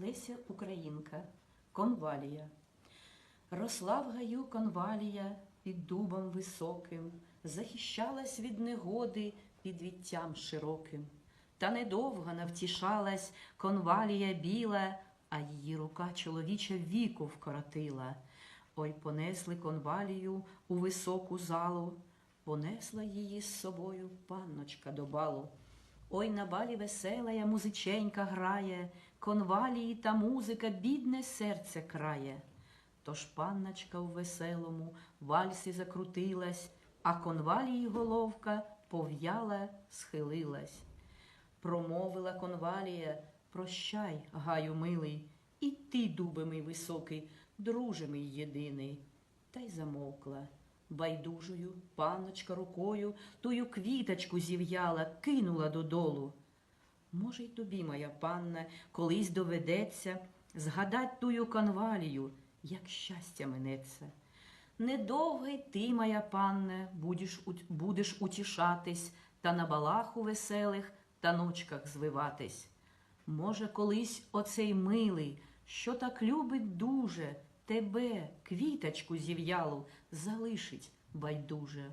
Леся Українка, конвалія. Росла в гаю конвалія під дубом високим, захищалась від негоди під віттям широким. Та недовго навтішалась конвалія біла, а її рука чоловіча віку вкоротила. Ой, понесли конвалію у високу залу, понесла її з собою панночка до балу. Ой, на балі веселая музиченька грає, конвалії та музика бідне серце крає. Тож панночка у веселому вальсі закрутилась, а конвалії головка пов'яла, схилилась. Промовила конвалія, прощай, гаю милий, і ти, мій високий, друже мій єдиний. Та й замовкла. Байдужою панночка рукою тую квіточку зів'яла, кинула додолу. Може, й тобі, моя панна, колись доведеться згадать тую конвалію, як щастя минеться. Недовго й ти, моя панне, будеш, будеш утішатись та на балах у веселих та ночках звиватись. Може, колись оцей милий, що так любить дуже, тебе, квіточку зів'ялу, залишить байдуже.